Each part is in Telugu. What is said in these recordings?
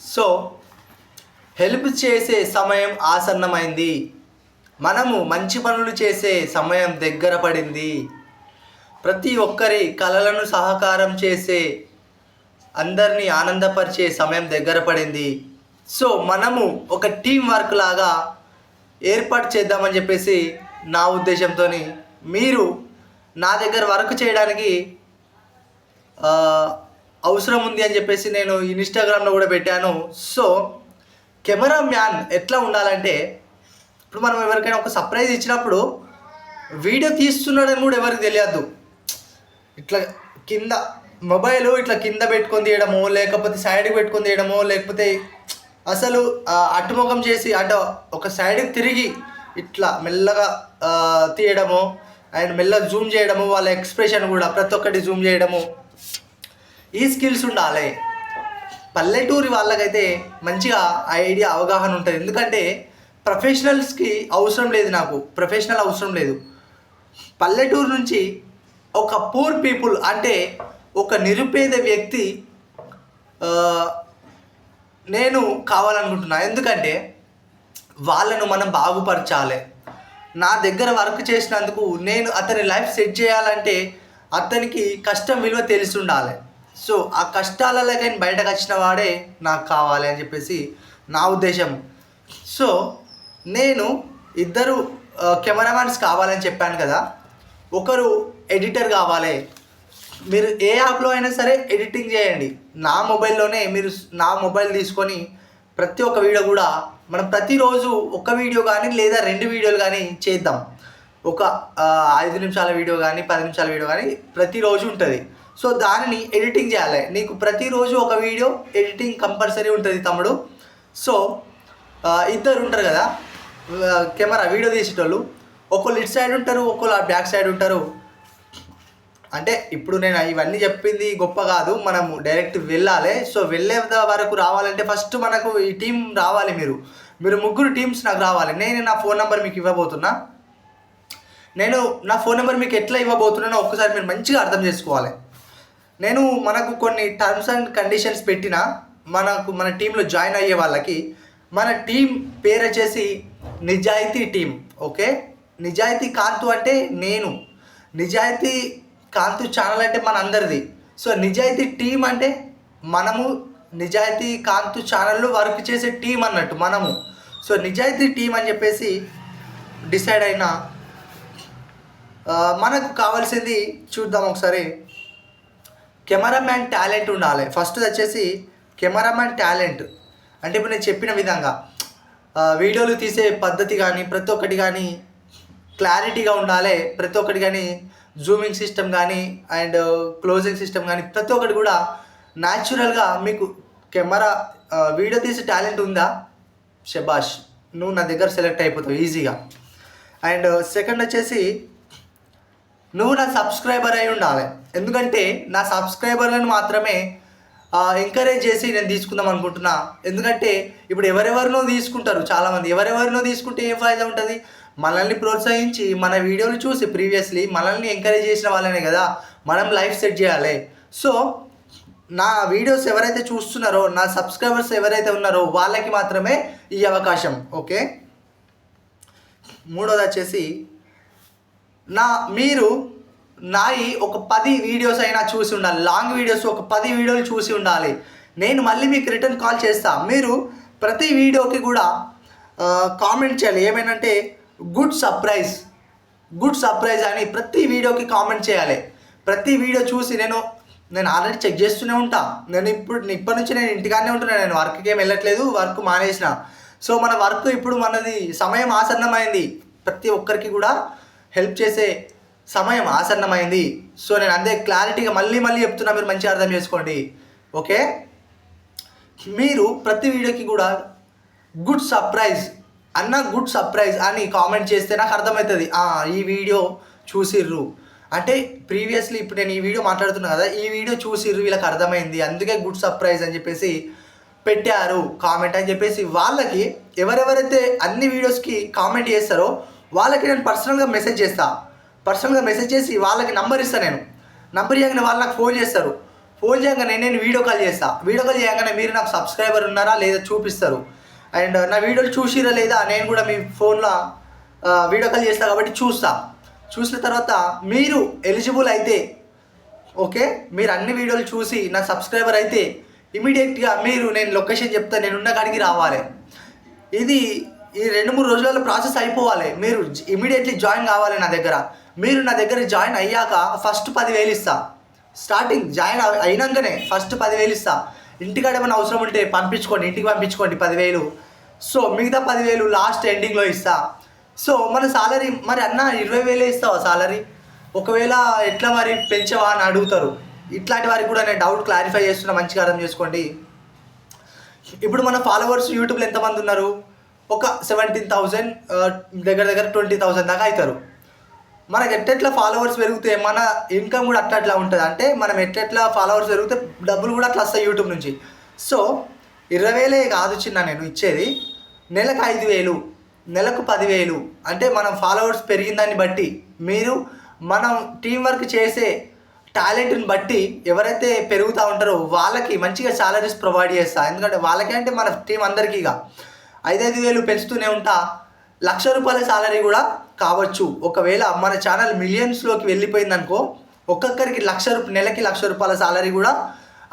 సో హెల్ప్ చేసే సమయం ఆసన్నమైంది. మనము మంచి పనులు చేసే సమయం దగ్గర పడింది. ప్రతి ఒక్కరి కళలను సహకారం చేసే అందరినీ ఆనందపరిచే సమయం దగ్గర పడింది. సో మనము ఒక టీం వర్క్ లాగా ఏర్పాటు చేద్దామని చెప్పేసి నా ఉద్దేశంతో మీరు నా దగ్గర వర్క్ చేయడానికి అవసరం ఉంది అని చెప్పేసి నేను ఇన్స్టాగ్రామ్లో కూడా పెట్టాను. సో కెమెరా మ్యాన్ ఎట్లా ఉండాలంటే ఇప్పుడు మనం ఎవరికైనా ఒక సర్ప్రైజ్ ఇచ్చినప్పుడు వీడియో తీస్తున్నాడని కూడా ఎవరికి తెలియద్దు. ఇట్లా కింద మొబైల్ ఇట్లా కింద పెట్టుకొని తీయడమో లేకపోతే సైడ్కి పెట్టుకొని తీయడమో లేకపోతే అసలు అటుముఖం చేసి అటు ఒక సైడ్కి తిరిగి ఇట్లా మెల్లగా తీయడమో అండ్ మెల్లగా జూమ్ చేయడము వాళ్ళ ఎక్స్ప్రెషన్ కూడా ప్రతి ఒక్కటి జూమ్ చేయడము. ఈ స్కిల్స్ ఉండాలి. పల్లెటూరి వాళ్ళకైతే మంచిగా ఐడియా అవగాహన ఉంటుంది. ఎందుకంటే ప్రొఫెషనల్స్కి అవసరం లేదు నాకు. ప్రొఫెషనల్ అవసరం లేదు. పల్లెటూరు నుంచి ఒక పూర్ పీపుల్ అంటే ఒక నిరుపేద వ్యక్తి నేను కావాలనుకుంటున్నా. ఎందుకంటే వాళ్ళను మనం బాగుపరచాలి. నా దగ్గర వర్క్ చేసినందుకు నేను అతని లైఫ్ సెట్ చేయాలంటే అతనికి కష్టం విలువ తెలిసి ఉండాలి సో ఆ కష్టాలలో కానీ బయటకు వచ్చిన వాడే నాకు కావాలి అని చెప్పేసి నా ఉద్దేశం. సో నేను ఇద్దరు కెమెరామ్యాన్స్ కావాలని చెప్పాను కదా. ఒకరు ఎడిటర్ కావాలి. మీరు ఏ యాప్లో అయినా సరే ఎడిటింగ్ చేయండి. నా మొబైల్లోనే మీరు నా మొబైల్ తీసుకొని ప్రతి ఒక్క వీడియో కూడా మనం ప్రతిరోజు ఒక వీడియో కానీ లేదా రెండు వీడియోలు కానీ చేద్దాం. ఒక ఐదు నిమిషాల వీడియో కానీ పది నిమిషాల వీడియో కానీ ప్రతిరోజు ఉంటుంది. సో దానిని ఎడిటింగ్ చేయాలి. నీకు ప్రతిరోజు ఒక వీడియో ఎడిటింగ్ కంపల్సరీ ఉంటుంది తమ్ముడు. సో ఇద్దరు ఉంటారు కదా కెమెరా వీడియో తీసేటోళ్ళు. ఒకళ్ళు ఇటు సైడ్ ఉంటారు ఒకళ్ళు బ్యాక్ సైడ్ ఉంటారు. అంటే ఇప్పుడు నేను ఇవన్నీ చెప్పింది గొప్ప కాదు మనము డైరెక్ట్ వెళ్ళాలి. సో వెళ్ళే వరకు రావాలంటే ఫస్ట్ మనకు ఈ టీం రావాలి మీరు. మీరు ముగ్గురు టీమ్స్ నాకు రావాలి. నేను నా ఫోన్ నెంబర్ మీకు ఇవ్వబోతున్నా. నేను నా ఫోన్ నెంబర్ మీకు ఎట్లా ఇవ్వబోతున్నానో ఒక్కసారి మీరు మంచిగా అర్థం చేసుకోవాలి. నేను మనకు కొన్ని టర్మ్స్ అండ్ కండిషన్స్ పెట్టిన మనకు మన టీంలో జాయిన్ అయ్యే వాళ్ళకి మన టీం పేరు వచ్చేసి నిజాయితీ టీం ఓకే నిజాయితీ కాంతు అంటే నేను. నిజాయితీ కాంతు ఛానల్ అంటే మన అందరిది సో నిజాయితీ టీం అంటే మనము నిజాయితీ కాంతు ఛానల్లో వర్క్ చేసే టీం అన్నట్టు మనము. సో నిజాయితీ టీం అని చెప్పేసి డిసైడ్ అయిన మనకు కావాల్సింది చూద్దాం ఒకసారి. కెమెరామ్యాన్ టాలెంట్ ఉండాలి. ఫస్ట్ వచ్చేసి కెమెరామ్యాన్ టాలెంట్. అంటే ఇప్పుడు నేను చెప్పిన విధంగా వీడియోలు తీసే పద్ధతి కానీ ప్రతి ఒక్కటి కానీ క్లారిటీగా ఉండాలి. ప్రతి ఒక్కటి కానీ జూమింగ్ సిస్టమ్ కానీ అండ్ క్లోజింగ్ సిస్టమ్ కానీ ప్రతి ఒక్కటి కూడా న్యాచురల్గా మీకు కెమెరా uh, వీడియో తీసే టాలెంట్ ఉందా? షబాష్ నువ్వు నా దగ్గర సెలెక్ట్ అయిపోతావు ఈజీగా అండ్ సెకండ్ వచ్చేసి నువ్వు నా సబ్స్క్రైబర్ అయి ఉండాలి. ఎందుకంటే నా సబ్స్క్రైబర్లను మాత్రమే ఎంకరేజ్ చేసి నేను తీసుకుందాం అనుకుంటున్నా. ఎందుకంటే ఇప్పుడు ఎవరెవరినో తీసుకుంటారు చాలామంది. ఎవరెవరినో తీసుకుంటే ఏం ఫాయిదా ఉంటుంది? మనల్ని ప్రోత్సహించి మన వీడియోలు చూసి ప్రీవియస్లీ మనల్ని ఎంకరేజ్ చేసిన వాళ్ళనే కదా మనం లైఫ్ సెట్ చేయాలి. సో నా వీడియోస్ ఎవరైతే చూస్తున్నారో నా సబ్స్క్రైబర్స్ ఎవరైతే ఉన్నారో వాళ్ళకి మాత్రమే ఈ అవకాశం ఓకే మూడోది వచ్చేసి నా మీరు నాయి ఒక పది వీడియోస్ అయినా చూసి ఉండాలి. లాంగ్ వీడియోస్ ఒక పది వీడియోలు చూసి ఉండాలి. నేను మళ్ళీ మీకు రిటర్న్ కాల్ చేస్తా. మీరు ప్రతి వీడియోకి కూడా కామెంట్ చేయాలి. ఏమైనంటే గుడ్ సర్ప్రైజ్. గుడ్ సర్ప్రైజ్ అని ప్రతి వీడియోకి కామెంట్ చేయాలి. ప్రతి వీడియో చూసి నేను నేను ఆల్రెడీ చెక్ చేస్తూనే ఉంటా. నేను ఇప్పుడు ఇప్పటి నుంచి నేను ఇంటికానే ఉంటున్నాను నేను వర్క్కి ఏం వెళ్ళట్లేదు వర్క్ మానేసిన. సో మన వర్క్ ఇప్పుడు మనది సమయం ఆసన్నమైంది. ప్రతి ఒక్కరికి కూడా హెల్ప్ చేసే సమయం ఆసన్నమైంది. సో నేను అందే క్లారిటీగా మళ్ళీ మళ్ళీ చెప్తున్నా. మీరు మంచిగా అర్థం చేసుకోండి. ఓకే? మీరు ప్రతి వీడియోకి కూడా గుడ్ సర్ప్రైజ్. అన్న గుడ్ సర్ప్రైజ్ అని కామెంట్ చేస్తే నాకు అర్థమవుతుంది. ఈ వీడియో చూసిర్రు. అంటే ప్రీవియస్లీ ఇప్పుడు నేను ఈ వీడియో మాట్లాడుతున్నా కదా ఈ వీడియో చూసిర్రు వీళ్ళకి అర్థమైంది. అందుకే గుడ్ సర్ప్రైజ్ అని చెప్పేసి పెట్టారు కామెంట్ అని చెప్పేసి. వాళ్ళకి ఎవరెవరైతే అన్ని వీడియోస్కి కామెంట్ చేస్తారో వాళ్ళకి నేను పర్సనల్గా మెసేజ్ చేస్తా. పర్సనల్గా మెసేజ్ చేసి వాళ్ళకి నంబర్ ఇస్తాను నేను. నంబర్ ఇవ్వగానే వాళ్ళు నాకు ఫోన్ చేస్తారు. ఫోన్ చేయగానే నేను వీడియో కాల్ చేస్తా. వీడియో కాల్ చేయగానే మీరు నాకు సబ్స్క్రైబర్ ఉన్నారా లేదా చూపిస్తారు. అండ్ నా వీడియోలు చూసిరా లేదా? నేను కూడా మీ ఫోన్లో వీడియో కాల్ చేస్తాను కాబట్టి చూస్తా. చూసిన తర్వాత మీరు ఎలిజిబుల్ అయితే ఓకే? మీరు అన్ని వీడియోలు చూసి నా సబ్స్క్రైబర్ అయితే ఇమీడియట్గా మీరు నేను లొకేషన్ చెప్తా నేను ఉన్న కాడికి రావాలి. ఇది ఈ రెండు మూడు రోజులలో ప్రాసెస్ అయిపోవాలి. మీరు ఇమీడియట్లీ జాయిన్ కావాలి నా దగ్గర. మీరు నా దగ్గర జాయిన్ అయ్యాక ఫస్ట్ పదివేలు ఇస్తా. స్టార్టింగ్ జాయిన్ అయినాకనే ఫస్ట్ పదివేలు ఇస్తా. ఇంటికాడ ఏమైనా అవసరం ఉంటే పంపించుకోండి ఇంటికి పంపించుకోండి పదివేలు. సో మిగతా పదివేలు లాస్ట్ ఎండింగ్లో ఇస్తా. సో మన సాలరీ మరి అన్న ఇరవై వేలే ఇస్తావా సాలరీ ఒకవేళ ఎట్లా మరి పెంచవా అని అడుగుతారు. ఇట్లాంటి వారికి కూడా నేను డౌట్ క్లారిఫై చేస్తున్నా మంచిగా అర్థం చేసుకోండి. ఇప్పుడు మన ఫాలోవర్స్ యూట్యూబ్లో ఎంతమంది ఉన్నారు? ఒక సెవెంటీన్ థౌజండ్ దగ్గర దగ్గర ట్వంటీ థౌజండ్ దాకా అవుతారు. మనకి ఎట్టెట్లా ఫాలోవర్స్ పెరిగితే మన ఇన్కమ్ కూడా అట్లా అట్లా ఉంటుంది. అంటే మనం ఎట్లెట్లా ఫాలోవర్స్ పెరిగితే డబ్బులు కూడా అట్లా వస్తాయి యూట్యూబ్ నుంచి. సో ఇరవై వేలే కాదు చిన్న నేను ఇచ్చేది. నెలకు ఐదు వేలు నెలకు పదివేలు అంటే మనం ఫాలోవర్స్ పెరిగిన దాన్ని బట్టి మీరు మనం టీం వర్క్ చేసే టాలెంట్ని బట్టి ఎవరైతే పెరుగుతూ ఉంటారో వాళ్ళకి మంచిగా సాలరీస్ ప్రొవైడ్ చేస్తా. ఎందుకంటే వాళ్ళకి అంటే మన టీం అందరికీ ఇక ఐదైదు వేలు పెంచుతూనే ఉంటా. లక్ష రూపాయల సాలరీ కూడా కావచ్చు. ఒకవేళ మన ఛానల్ మిలియన్స్లోకి వెళ్ళిపోయింది అనుకో ఒక్కొక్కరికి లక్ష రూప నెలకి లక్ష రూపాయల సాలరీ కూడా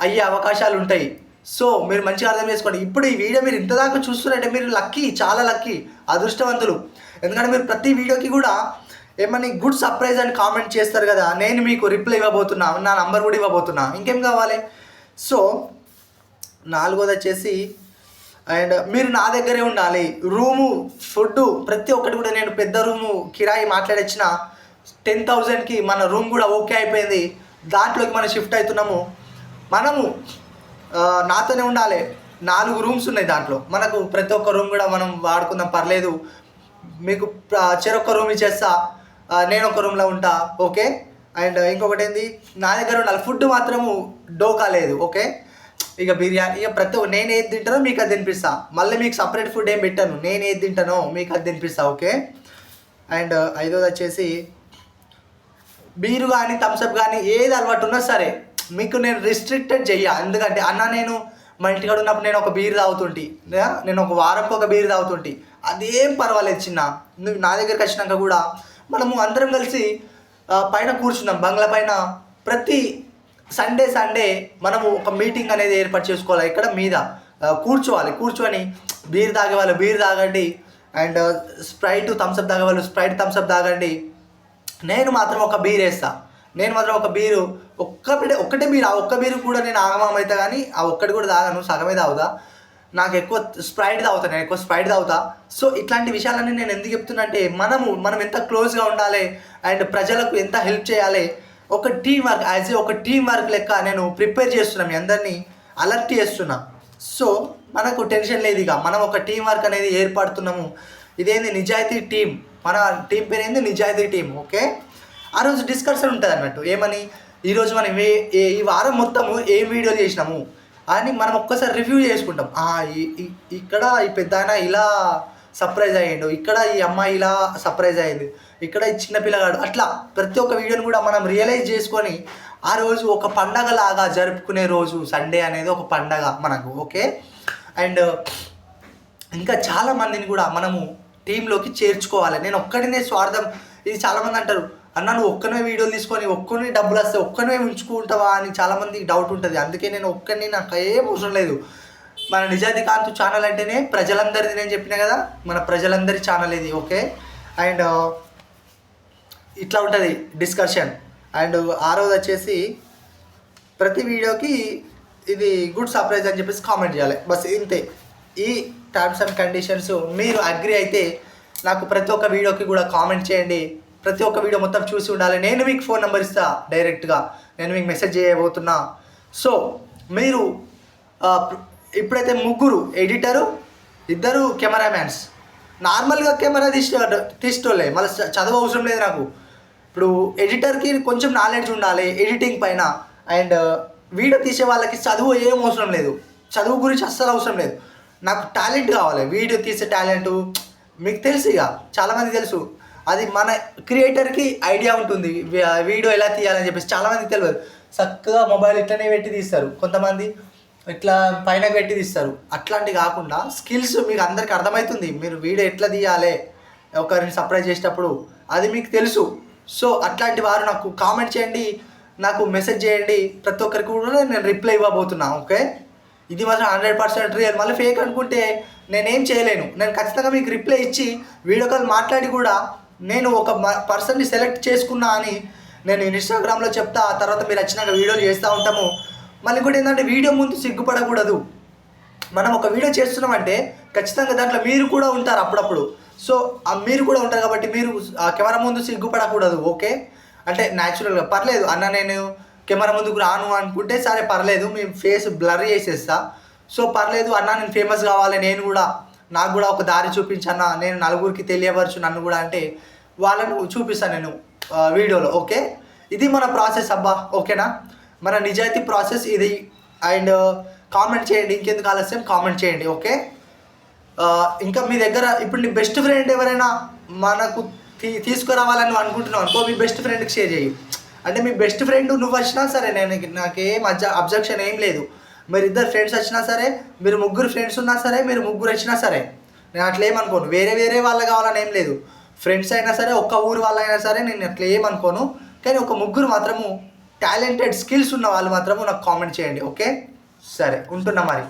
అయ్యే అవకాశాలు ఉంటాయి. సో మీరు మంచిగా అర్థం చేసుకోండి. ఇప్పుడు ఈ వీడియో మీరు ఇంత దాకా చూస్తున్నారంటే మీరు లక్కీ చాలా లక్కీ అదృష్టవంతులు. ఎందుకంటే మీరు ప్రతి వీడియోకి కూడా ఏమని గుడ్ సర్ప్రైజ్ అని కామెంట్ చేస్తారు కదా నేను మీకు రిప్లై ఇవ్వబోతున్నా నా నంబర్ కూడా ఇవ్వబోతున్నా. ఇంకేం కావాలి? సో నాలుగోది వచ్చేసి అండ్ మీరు నా దగ్గరే ఉండాలి. రూము ఫుడ్ ప్రతి ఒక్కటి కూడా నేను పెద్ద రూము కిరాయి మాట్లాడొచ్చిన టెన్ థౌజండ్కి మన రూమ్ కూడా ఓకే అయిపోయింది. దాంట్లోకి మనం షిఫ్ట్ అవుతున్నాము మనము నాతోనే ఉండాలి. నాలుగు రూమ్స్ ఉన్నాయి దాంట్లో. మనకు ప్రతి ఒక్క రూమ్ కూడా మనం వాడుకుందాం పర్లేదు. మీకు చెరొక్క రూమ్ ఇచ్చేస్తా. నేను ఒక రూమ్లో ఉంటా. ఓకే? అండ్ ఇంకొకటి ఏంది నా దగ్గర ఉండాలి. ఫుడ్ మాత్రము డోకా లేదు. ఓకే? ఇక బిర్యానీ ఇక ప్రతి ఒక్క- నేను ఏది తింటానో మీకు అది తినిపిస్తా. మళ్ళీ మీకు సపరేట్ ఫుడ్ ఏం పెట్టాను. నేను ఏది తింటానో మీకు అది తినిపిస్తా ఓకే? అండ్ ఐదోది వచ్చేసి బీరు కానీ థమ్స్అప్ కానీ ఏది అలవాటు ఉన్నా సరే మీకు నేను రిస్ట్రిక్టెడ్ చెయ్య. ఎందుకంటే అన్న నేను మా ఇంటికాడ ఉన్నప్పుడు నేను ఒక బీర్ తాగుతుంటి. నేను ఒక వారంకి ఒక బీర్ తాగుతుంటి. అదేం పర్వాలేదు చిన్న. నువ్వు నా దగ్గరికి వచ్చినాక కూడా మనము అందరం కలిసి పైన కూర్చున్నాం. బంగ్లా పైన ప్రతి సండే సండే మనము ఒక మీటింగ్ అనేది ఏర్పాటు చేసుకోవాలి. ఇక్కడ మీద. కూర్చోవాలి. కూర్చొని బీర్ తాగే వాళ్ళు బీర్ తాగండి. అండ్ స్ప్రైట్ థమ్స్అప్ తాగే వాళ్ళు స్ప్రైట్ థమ్స్అప్ తాగండి. నేను మాత్రం ఒక బీర్ వేస్తా. నేను మాత్రం ఒక బీరు ఒక్కటే ఒక్కటే బీర్ ఆ ఒక్క బీరు కూడా నేను ఆగమం కానీ ఆ ఒక్కటి కూడా తాగను. సగమే తాగుతా. నాకు ఎక్కువ స్ప్రైట్ తాగుతా. నేను ఎక్కువ స్ప్రైట్ తాగుతా. సో ఇట్లాంటి విషయాలన్నీ నేను ఎందుకు చెప్తున్నా అంటే మనము మనం ఎంత క్లోజ్గా ఉండాలి అండ్ ప్రజలకు ఎంత హెల్ప్ చేయాలి ఒక టీం వర్క్ యాజ్ ఏ ఒక టీం వర్క్ లెక్క నేను ప్రిపేర్ చేస్తున్నా మీ అందరినీ అలర్ట్ చేస్తున్నా. సో మనకు టెన్షన్ లేదు ఇక. మనం ఒక టీం వర్క్ అనేది ఏర్పడుతున్నాము. ఇదేంది నిజాయితీ టీం మన టీం పేరు ఏంది? నిజాయితీ టీం ఓకే ఆ రోజు డిస్కషన్ ఉంటుంది అన్నట్టు. ఏమని? ఈరోజు మనం ఏ ఏ- ఈ వారం మొత్తము ఏం వీడియోలు చేసినాము? అని మనం ఒక్కసారి రివ్యూ చేసుకుంటాం. ఇక్కడ ఈ పెద్ద ఇలా సర్ప్రైజ్ అయ్యిండు. ఇక్కడ ఈ అమ్మాయి ఇలా సర్ప్రైజ్ అయ్యింది. ఇక్కడ ఈ చిన్న పిల్లగాడు. అట్లా ప్రతి ఒక్క వీడియోని కూడా మనం రియలైజ్ చేసుకొని ఆ రోజు ఒక పండగ లాగా జరుపుకునే రోజు సండే అనేది ఒక పండగ మనకు ఓకే అండ్ ఇంకా చాలా మందిని కూడా మనము టీంలోకి చేర్చుకోవాలి. నేను ఒక్కడినే స్వార్థం ఇది చాలామంది అంటారు అన్న నువ్వు ఒక్కనే వీడియోలు తీసుకొని ఒక్కనే డబ్బులు వస్తే ఒక్కనే ఉంచుకుంటావా అని చాలామందికి డౌట్ ఉంటుంది. అందుకే నేను ఒక్కడిని నాకు ఏం అవసరం లేదు. మన నిజాది కాంతు ఛానల్ అంటేనే ప్రజలందరిది నేను చెప్పిన కదా? మన ప్రజలందరి ఛానల్ ఇది ఓకే అండ్ uh, ఇట్లా ఉంటుంది డిస్కషన్ అండ్ ఆరోది వచ్చేసి ప్రతి వీడియోకి ఇది గుడ్ సర్ప్రైజ్ అని చెప్పేసి కామెంట్ చేయాలి. బస్ ఇంతే. ఈ టర్మ్స్ అండ్ కండిషన్స్ మీరు అగ్రి అయితే నాకు ప్రతి ఒక్క వీడియోకి కూడా కామెంట్ చేయండి. ప్రతి ఒక్క వీడియో మొత్తం చూసి ఉండాలి. నేను మీకు ఫోన్ నెంబర్ ఇస్తా డైరెక్ట్గా నేను మీకు మెసేజ్ చేయబోతున్నా. సో మీరు uh, ఇప్పుడైతే ముగ్గురు ఎడిటరు ఇద్దరు కెమెరామ్యాన్స్. నార్మల్గా కెమెరా తీసి తీసుకోలే మళ్ళీ చదువు అవసరం లేదు నాకు. ఇప్పుడు ఎడిటర్కి కొంచెం నాలెడ్జ్ ఉండాలి ఎడిటింగ్ పైన. అండ్ వీడియో తీసే వాళ్ళకి చదువు ఏం అవసరం లేదు. చదువు గురించి అస్సలు అవసరం లేదు. నాకు టాలెంట్ కావాలి. వీడియో తీసే టాలెంట్ మీకు తెలుసు ఇక. చాలామంది తెలుసు. అది మన క్రియేటర్కి ఐడియా ఉంటుంది. వీడియో ఎలా తీయాలని చెప్పేసి చాలామందికి తెలియదు. చక్కగా మొబైల్ ఇట్లనే పెట్టి తీస్తారు. కొంతమంది ఇట్లా పైన పెట్టి తీస్తారు. అట్లాంటి కాకుండా స్కిల్స్ మీకు అందరికి అర్థమవుతుంది. మీరు వీడియో ఎట్లా తీయాలి? ఒకరిని సర్ప్రైజ్ చేసేటప్పుడు అది మీకు తెలుసు. సో అట్లాంటి వారు నాకు కామెంట్ చేయండి. నాకు మెసేజ్ చేయండి. ప్రతి ఒక్కరికి కూడా నేను రిప్లై ఇవ్వబోతున్నా ఓకే ఇది మాత్రం హండ్రెడ్ పర్సెంట్ రియల్ మళ్ళీ ఫేక్ అనుకుంటే నేనేం చేయలేను. నేను ఖచ్చితంగా మీకు రిప్లై ఇచ్చి వీడియో కాల్ మాట్లాడి కూడా నేను ఒక పర్సన్ని సెలెక్ట్ చేసుకున్నా అని నేను ఇన్స్టాగ్రామ్లో చెప్తా. ఆ తర్వాత మీరు వచ్చినాక వీడియోలు చేస్తూ ఉంటాము. మళ్ళీ కూడా ఏంటంటే వీడియో ముందు సిగ్గుపడకూడదు. మనం ఒక వీడియో చేస్తున్నామంటే ఖచ్చితంగా దాంట్లో మీరు కూడా ఉంటారు అప్పుడప్పుడు. సో మీరు కూడా ఉంటారు కాబట్టి మీరు ఆ కెమెరా ముందు సిగ్గుపడకూడదు ఓకే? అంటే న్యాచురల్గా పర్లేదు అన్న నేను కెమెరా ముందుకు రాను అనుకుంటే సరే పర్లేదు మీ ఫేస్ బ్లర్ చేసేస్తా. సో పర్లేదు అన్న నేను ఫేమస్ కావాలి నేను కూడా నాకు కూడా ఒక దారి చూపించన్న నేను నలుగురికి తెలియపరచు నన్ను కూడా అంటే వాళ్ళను చూపిస్తాను నేను వీడియోలో ఓకే? ఇది మన ప్రాసెస్ అబ్బా ఓకేనా? మన నిజాయితీ ప్రాసెస్ ఇది. అండ్ కామెంట్ చేయండి. ఇంకెందుకు ఆలస్యం? కామెంట్ చేయండి. ఓకే? ఇంకా మీ దగ్గర ఇప్పుడు నీ బెస్ట్ ఫ్రెండ్ ఎవరైనా మనకు తీ తీసుకురావాలని అనుకుంటున్నావు అనుకో మీ బెస్ట్ ఫ్రెండ్కి షేర్ చేయి. అంటే మీ బెస్ట్ ఫ్రెండ్ నువ్వు వచ్చినా సరే నేను నాకేం అబ్జ అబ్జెక్షన్ ఏం లేదు. మీరు ఇద్దరు ఫ్రెండ్స్ వచ్చినా సరే మీరు ముగ్గురు ఫ్రెండ్స్ ఉన్నా సరే మీరు ముగ్గురు వచ్చినా సరే నేను అట్లా ఏమనుకోను వేరే వేరే వాళ్ళు కావాలని ఏం లేదు. ఫ్రెండ్స్ అయినా సరే ఒక్క ఊరు వాళ్ళైనా సరే నేను అట్లా ఏమనుకోను కానీ ఒక ముగ్గురు మాత్రము టాలెంటెడ్ స్కిల్స్ ఉన్న వాళ్ళు మాత్రము నాకు కామెంట్ చేయండి ఓకే? సరే ఉంటున్నా మరి.